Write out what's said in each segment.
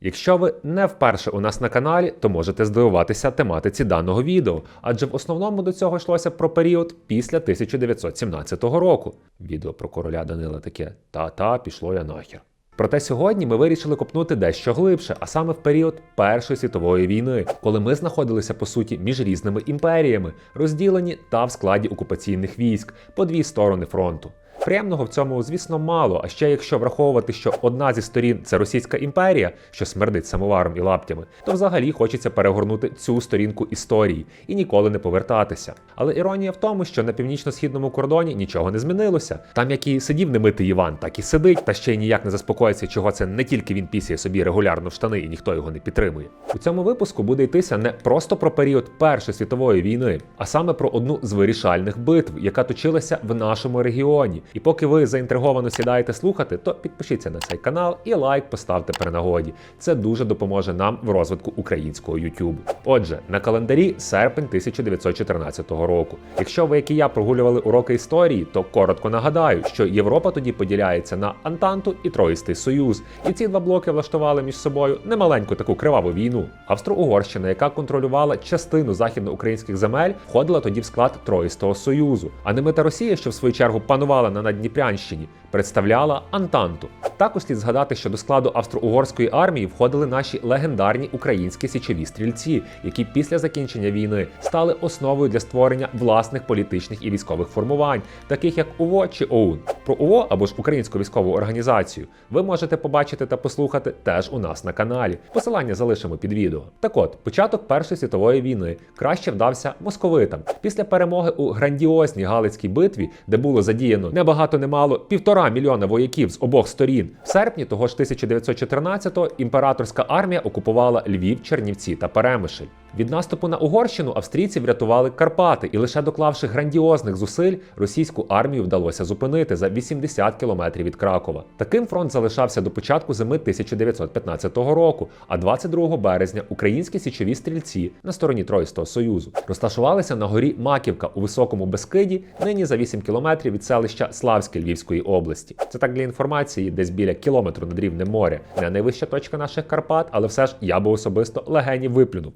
Якщо ви не вперше у нас на каналі, то можете здивуватися тематиці даного відео, адже в основному до цього йшлося про період після 1917 року. Відео про короля Данила таке та-та, пішло я нахер. Проте сьогодні ми вирішили копнути дещо глибше, а саме в період Першої світової війни, коли ми знаходилися по суті між різними імперіями, розділені та в складі окупаційних військ по дві сторони фронту. Приємного в цьому, звісно, мало. А ще якщо враховувати, що одна зі сторін це Російська імперія, що смердить самоваром і лаптями, то взагалі хочеться перегорнути цю сторінку історії і ніколи не повертатися. Але іронія в тому, що на північно-східному кордоні нічого не змінилося. Там як і сидів немитий Іван, так і сидить, та ще й ніяк не заспокоїться, чого це не тільки він пісяє собі регулярно в штани і ніхто його не підтримує. У цьому випуску буде йтися не просто про період Першої світової війни, а саме про одну з вирішальних битв, яка точилася в нашому регіоні. І поки ви заінтриговано сідаєте слухати, то підпишіться на цей канал і лайк поставте при нагоді. Це дуже допоможе нам в розвитку українського YouTube. Отже, на календарі серпень 1914 року. Якщо ви, як і я, прогулювали уроки історії, то коротко нагадаю, що Європа тоді поділяється на Антанту і Троїстий Союз, і ці два блоки влаштували між собою немаленьку таку криваву війну. Австро-Угорщина, яка контролювала частину західноукраїнських земель, входила тоді в склад Троїстого Союзу. А немита Росія, що в свою чергу панувала на Надніпрянщині, представляла Антанту. Також слід згадати, що до складу австро-угорської армії входили наші легендарні українські січові стрільці, які після закінчення війни стали основою для створення власних політичних і військових формувань, таких як УВО чи ОУН. Про УВО або ж Українську військову організацію ви можете побачити та послухати теж у нас на каналі. Посилання залишимо під відео. Так от, початок Першої світової війни краще вдався московитам. Після перемоги у грандіозній Галицькій битві, де було задіяно небагато немало півтора мільйона вояків з обох сторін. В серпні того ж 1914-го імператорська армія окупувала Львів, Чернівці та Перемишль. Від наступу на Угорщину австрійці врятували Карпати, і лише доклавши грандіозних зусиль, російську армію вдалося зупинити за 80 кілометрів від Кракова. Таким фронт залишався до початку зими 1915 року. А 22 березня українські січові стрільці на стороні Троїстого Союзу розташувалися на горі Маківка у високому Бескиді, нині за 8 кілометрів від селища Славське Львівської області. Це так для інформації, десь біля кілометру над рівнем моря. Не найвища точка наших Карпат, але все ж я би особисто легені виплюнув,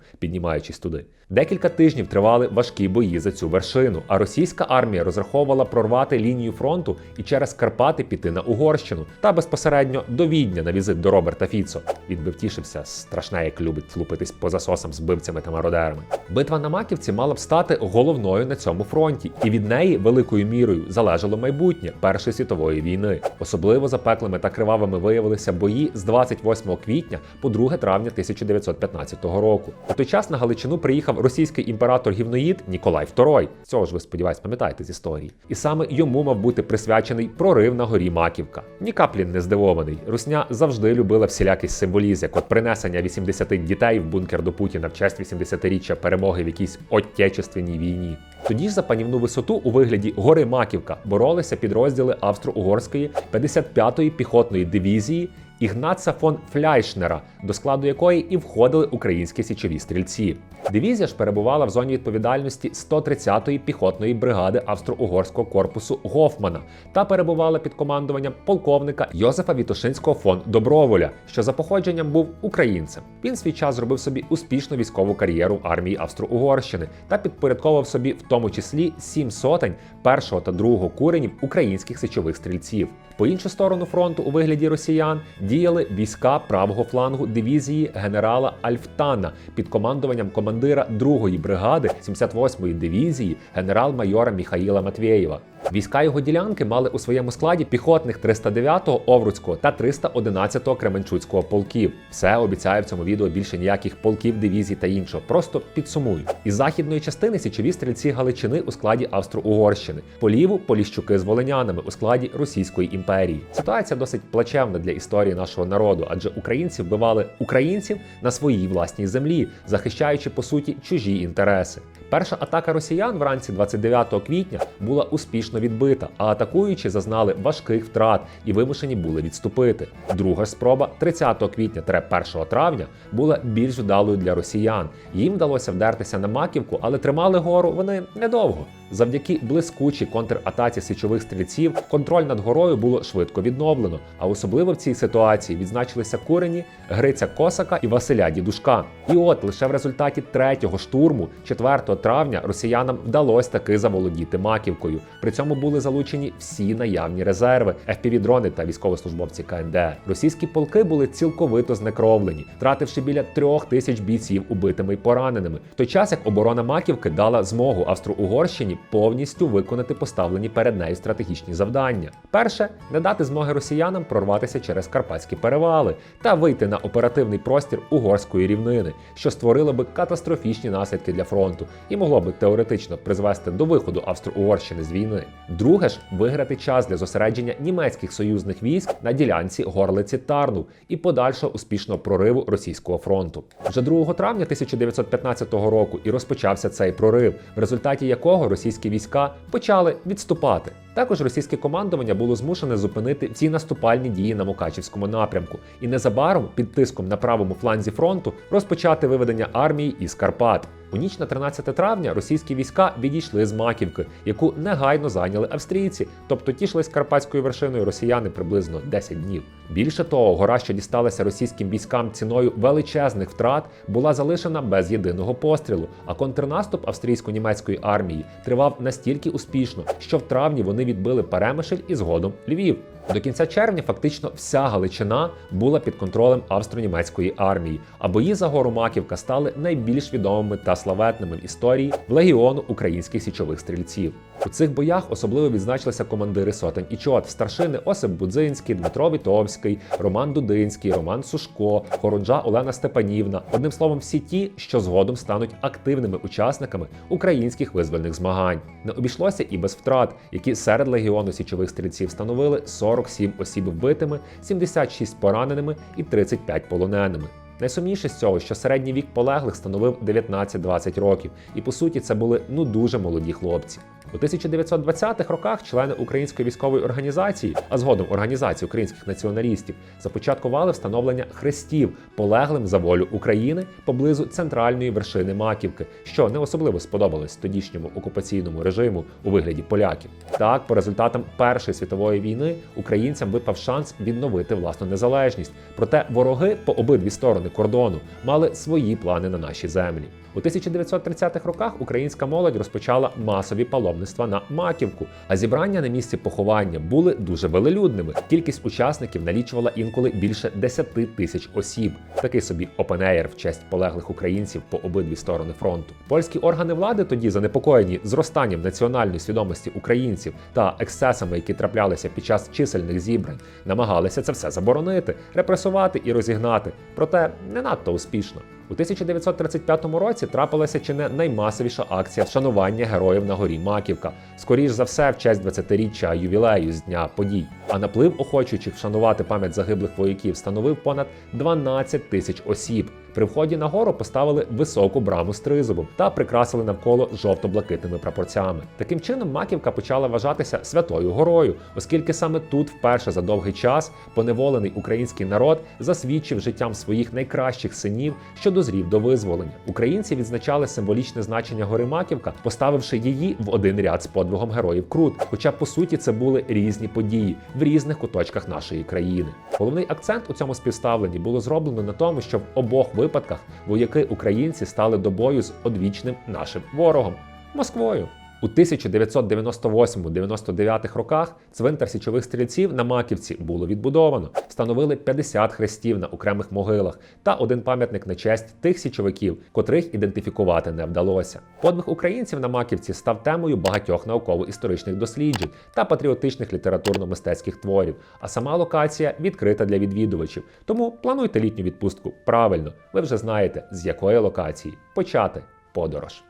піднімаючись туди. Декілька тижнів тривали важкі бої за цю вершину, а російська армія розраховувала прорвати лінію фронту і через Карпати піти на Угорщину та безпосередньо до Відня на візит до Роберта Фіцо. Він би втішився страшне, як любить лупитись по засосам з бивцями та мародерами. Битва на Маківці мала б стати головною на цьому фронті, і від неї великою мірою залежало майбутнє Першої світової війни. Особливо запеклими та кривавими виявилися бої з 28 квітня по 2 травня 1915 року. У той час на Галичину приїхав російський імператор гівноїд Ніколай II. Цього ж ви сподіваюсь, пам'ятаєте з історії. І саме йому мав бути присвячений прорив на горі Маківка. Ні каплі не здивований. Русня завжди любила всілякий символізм, як от принесення 80 дітей в бункер до Путіна в честь 80-річчя перемоги в якійсь отечественній війні. Тоді ж за панівну висоту у вигляді гори Маківка боролися підрозділи Австро-Угорської 55-ї піхотної дивізії Ігнаца фон Фляйшнера, до складу якої і входили українські січові стрільці. Дивізія ж перебувала в зоні відповідальності 130-ї піхотної бригади австро-угорського корпусу Гофмана та перебувала під командуванням полковника Йозефа Вітошинського фон Доброволя, що за походженням був українцем. Він свій час зробив собі успішну військову кар'єру в армії Австро-Угорщини та підпорядковував собі, в тому числі, сім сотень першого та другого куренів українських січових стрільців. По іншу сторону фронту, у вигляді росіян, діяли війська правого флангу дивізії генерала Альфтана під командуванням командира 2-ї бригади 78-ї дивізії генерал-майора Міхаїла Матвєєва. Війська його ділянки мали у своєму складі піхотних 309-го Овруцького та 311-го Кременчуцького полків. Все обіцяю в цьому відео більше ніяких полків, дивізій та іншого. Просто підсумую. Із західної частини січові стрільці Галичини у складі Австро-Угорщини, по ліву поліщуки з волинянами у складі Російської імперії. Ситуація досить плачевна для історії нашого народу, адже українці вбивали українців на своїй власній землі, захищаючи по суті чужі інтереси. Перша атака росіян вранці 29 квітня була успішно відбита, а атакуючі зазнали важких втрат і вимушені були відступити. Друга спроба 30 квітня 1 травня була більш вдалою для росіян. Їм вдалося вдертися на маківку, але тримали гору вони недовго. Завдяки блискучій контратаці січових стрільців контроль над горою було швидко відновлено. А особливо в цій ситуації відзначилися курені Гриця Косака і Василя Дідушка. І от лише в результаті третього штурму, 4 травня, росіянам вдалося таки заволодіти маківкою. При цьому були залучені всі наявні резерви, FPV-дрони та військовослужбовці КНДР. Російські полки були цілковито знекровлені, втративши біля трьох тисяч бійців убитими й пораненими. В той час як оборона маківки дала змогу Австро-Угорщині повністю виконати поставлені перед нею стратегічні завдання. Перше не дати змоги росіянам прорватися через карпатські перевали та вийти на оперативний простір угорської рівнини, що створило би катастрофічні наслідки для фронту і могло би теоретично призвести до виходу Австро-Угорщини з війни. Друге ж виграти час для зосередження німецьких союзних військ на ділянці горлиці Тарну і подальшого успішного прориву російського фронту. Вже 2 травня 1915 року і розпочався цей прорив, в результаті якого російські війська почали відступати. Також російське командування було змушене зупинити ці наступальні дії на Мукачівському напрямку і незабаром під тиском на правому фланзі фронту розпочати виведення армії із Карпат. У ніч на 13 травня російські війська відійшли з Маківки, яку негайно зайняли австрійці, тобто тішились карпатською вершиною росіяни приблизно 10 днів. Більше того, гора, що дісталася російським військам ціною величезних втрат, була залишена без єдиного пострілу. А контрнаступ австрійсько-німецької армії тривав настільки успішно, що в травні вони відбили Перемишль і згодом Львів. До кінця червня фактично вся Галичина була під контролем австро-німецької армії, а бої за гору Маківка стали найбільш відомими та славетними в історії в легіону українських січових стрільців. У цих боях особливо відзначилися командири сотень і чот, старшини Осип Будзинський, Дмитро Вітовський, Роман Дудинський, Роман Сушко, Хорунжа Олена Степанівна. Одним словом, всі ті, що згодом стануть активними учасниками українських визвольних змагань. Не обійшлося і без втрат, які серед легіону січових стрільців становили 47 осіб вбитими, 76 пораненими і 35 полоненими. Найсумніше з цього, що середній вік полеглих становив 19-20 років, і по суті це були ну дуже молоді хлопці. У 1920-х роках члени української військової організації, а згодом організації українських націоналістів, започаткували встановлення хрестів полеглим за волю України поблизу центральної вершини Маківки, що не особливо сподобалось тодішньому окупаційному режиму у вигляді поляків. Так, по результатам Першої світової війни українцям випав шанс відновити власну незалежність. Проте вороги по обидві сторони кордону мали свої плани на наші землі. У 1930-х роках українська молодь розпочала масові паломництва на маківку, а зібрання на місці поховання були дуже велелюдними. Кількість учасників налічувала інколи більше 10 тисяч осіб. Такий собі опенеєр в честь полеглих українців по обидві сторони фронту. Польські органи влади тоді занепокоєні зростанням національної свідомості українців та ексцесами, які траплялися під час чисельних зібрань, намагалися це все заборонити, репресувати і розігнати. Проте не надто успішно. У 1935 році трапилася чи не наймасовіша акція вшанування героїв на горі Маківка, скоріш за все, в честь 20-річчя ювілею з дня подій. А наплив охочуючих вшанувати пам'ять загиблих вояків становив понад 12 тисяч осіб. При вході на гору поставили високу браму з тризубом та прикрасили навколо жовто-блакитними прапорцями. Таким чином, Маківка почала вважатися святою горою, оскільки саме тут, вперше за довгий час, поневолений український народ засвідчив життям своїх найкращих синів, що дозрів до визволення. Українці відзначали символічне значення гори Маківка, поставивши її в один ряд з подвигом героїв Крут. Хоча по суті це були різні події в різних куточках нашої країни. Головний акцент у цьому співставленні було зроблено на тому, що в обох випадках вояки українці стали до бою з одвічним нашим ворогом Москвою. У 1998-99 роках цвинтар січових стрільців на Маківці було відбудовано. Встановили 50 хрестів на окремих могилах та один пам'ятник на честь тих січовиків, котрих ідентифікувати не вдалося. Подвиг українців на Маківці став темою багатьох науково-історичних досліджень та патріотичних літературно-мистецьких творів. А сама локація відкрита для відвідувачів. Тому плануйте літню відпустку правильно. Ви вже знаєте, з якої локації почати подорож.